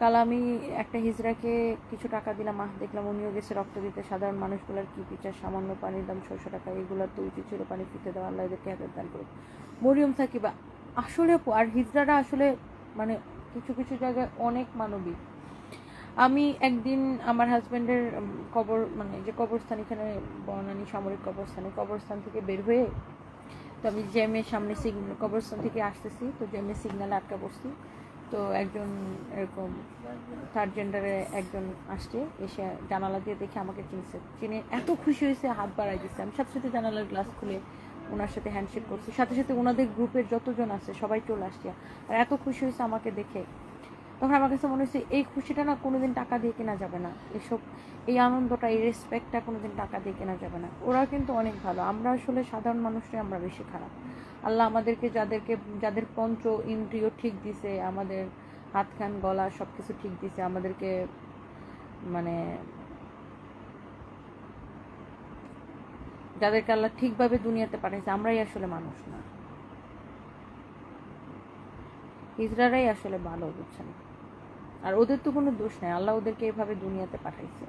কাল আমি একটা হিজড়াকে কিছু টাকা দিলাম, আহ, দেখলাম উনিও গেছে রক্ত দিতে। সাধারণ মানুষগুলোর কি বিচার? সামান্য পানির দাম ছয়শো টাকা এগুলোর তো উচিত ছিল পানি ফিতে দেওয়া, আল্লাহ এদেরকে হাতের দান করুক। মরিয়ম সাকিবা আসলে আর হিজড়ারা আসলে মানে কিছু কিছু জায়গায় অনেক মানবিক। আমি একদিন আমার হাজব্যান্ডের কবর মানে যে কবরস্থান, এখানে বনানী সামরিক কবরস্থানে কবরস্থান থেকে বের হয়ে তো আমি জ্যামের সামনে সিগন্যাল কবরস্থান থেকে আসতেছি, তো জ্যামের সিগন্যালে আটকা পড়ছি। তো একজন এরকম থার্ড জেন্ডারে একজন আসছে, এসে জানালা দিয়ে দেখে আমাকে চিনছে। চিনে এত খুশি হয়েছে, হাত বাড়াই দিচ্ছে আমি সাথে সাথে জানালার গ্লাস খুলে ওনার সাথে হ্যান্ডশেক করছি। সাথে সাথে ওনাদের গ্রুপের যতজন আছে, সবাই চলে আসছে। আর এত খুশি হয়েছে আমাকে দেখে। তখন আমার কাছে মনে হচ্ছে এই খুশিটা না কোনোদিন টাকা দিয়ে কেনা যাবে না। এসব, এই আনন্দটা, এই রেসপেক্টটা কোনোদিন টাকা দিয়ে কেনা যাবে না। ওরা কিন্তু অনেক ভালো। আমরা আসলে সাধারণ মানুষরাই আমরা বেশি খারাপ। আল্লাহ আমাদেরকে যাদেরকে, যাদের পঞ্চ ইন্দ্রিয় ঠিক দিছে, আমাদের হাত খান গলা সব কিছু ঠিক দিছে, আমাদেরকে মানে যাদেরকে আল্লাহ ঠিকভাবে দুনিয়াতে পাঠাইছে, আমরাই আসলে মানুষ না। হিজড়ারাই আসলে ভালো, বুঝছেন? আর ওদের তো কোনো দোষ নাই, আল্লাহ ওদেরকে এভাবে দুনিয়াতে পাঠাইছে।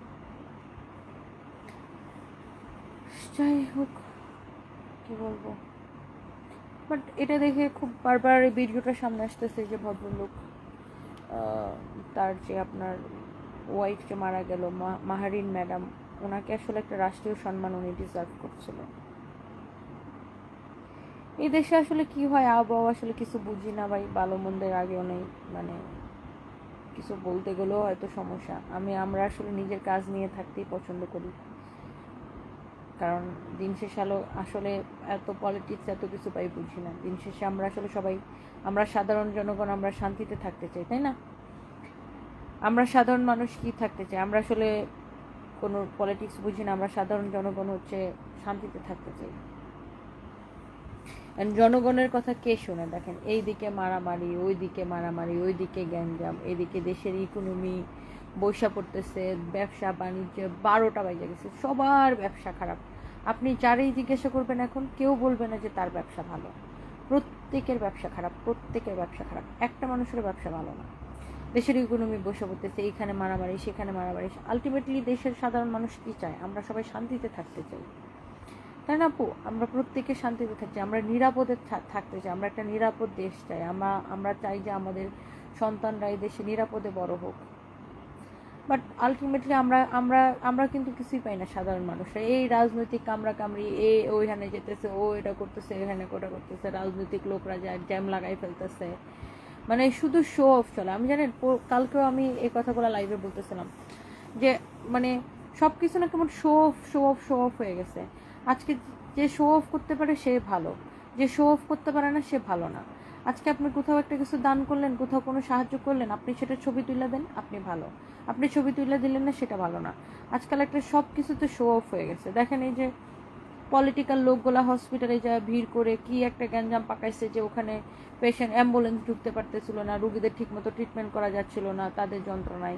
যাই হোক, কি বলব? বাট এটা দেখে খুব বারবার এই ভিডিওটা সামনে আসতেছে যে ভদ্রলোক তার যে আপনার ওয়াইফ যে মারা গেল মাহারিন ম্যাডাম, ওনাকে আসলে একটা রাষ্ট্রীয় সম্মান উনি ডিজার্ভ করছিল এই দেশে আসলে কি হয়, আবহাওয়া আসলে কিছু বুঝি না ভাই, ভালো মন্দের আগেও নেই মানে কিছু বলতে গেলেও হয়তো সমস্যা। আমি, আমরা আসলে নিজের কাজ নিয়ে থাকতেই পছন্দ করি। কারণ দিন শেষে আলো, আসলে এত পলিটিক্স এত কিছু পাই বুঝি না। দিন শেষে আমরা আসলে সবাই, আমরা সাধারণ জনগণ, আমরা শান্তিতে থাকতে চাই, তাই না? আমরা সাধারণ মানুষ কি থাকতে চাই? আমরা আসলে কোনো পলিটিক্স বুঝি না। আমরা সাধারণ জনগণ হচ্ছে শান্তিতে থাকতে চাই। জনগণের কথা কে শোনে? দেখেন, এই দিকে মারামারি, ওই দিকে মারামারি, ওই দিকে গ্যাঞ্জাম এদিকে দেশের ইকোনমি বৈশা পড়তেছে, ব্যবসা, বাণিজ্য, বারোটা বাজে গেছে, সবার ব্যবসা খারাপ। আপনি যারেই জিজ্ঞাসা করবেন এখন, কেউ বলবে না যে তার ব্যবসা ভালো। প্রত্যেকের ব্যবসা খারাপ, প্রত্যেকের ব্যবসা খারাপ। একটা মানুষের ব্যবসা ভালো না। দেশের ইকোনমি বসে পড়তেছে, এইখানে মারামারি, সেখানে মারামারি। আলটিমেটলি দেশের সাধারণ মানুষ কি চায়? আমরা সবাই শান্তিতে থাকতে চাই। তাই না, আপু? আমরা প্রত্যেকে শান্তিতে থাকছি, আমরা নিরাপদে থাকতে চাই, আমরা একটা নিরাপদ দেশ চাই আমরা আমরা চাই যে আমাদের সন্তানরা এই দেশে নিরাপদে বড় হোক। বাট আলটিমেটলি আমরা আমরা আমরা কিন্তু কিছুই পাই না সাধারণ মানুষরা। এই রাজনৈতিক কামড়া কামড়ি এ ওইখানে যেতেছে, ও এটা করতেছে, এখানে ওটা করতেছে, রাজনৈতিক লোকরা যায় জ্যাম লাগাই ফেলতেছে। মানে শুধু শো অফ চলে। আমি জানেন কালকেও আমি এই কথাগুলো লাইভে বলতেছিলাম যে মানে সব কিছু না কেমন show off show off show off হয়ে গেছে। আজকে যে শো অফ করতে পারে সে ভালো, যে শো অফ করতে পারে না সে ভালো না। আজকে আপনি কোথাও একটা কিছু দান করলেন, কোথাও কোনো সাহায্য করলেন, আপনি সেটা ছবি তুলে দেন, আপনি ভালো। আপনি ছবি তুলে দিলেন না, সেটা ভালো না। আজকাল একটা সব কিছুতে শো অফ হয়ে গেছে। দেখেন এই যে পলিটিক্যাল লোকগুলা হসপিটালে যা ভিড় করে, কি একটা গ্যাঞ্জাম পাকাইছে যে ওখানে পেশেন্ট অ্যাম্বুলেন্স ঢুকতে পারতেছিল না, রুগীদের ঠিকমতো ট্রিটমেন্ট করা যাচ্ছিল না, তাদের যন্ত্রণায়।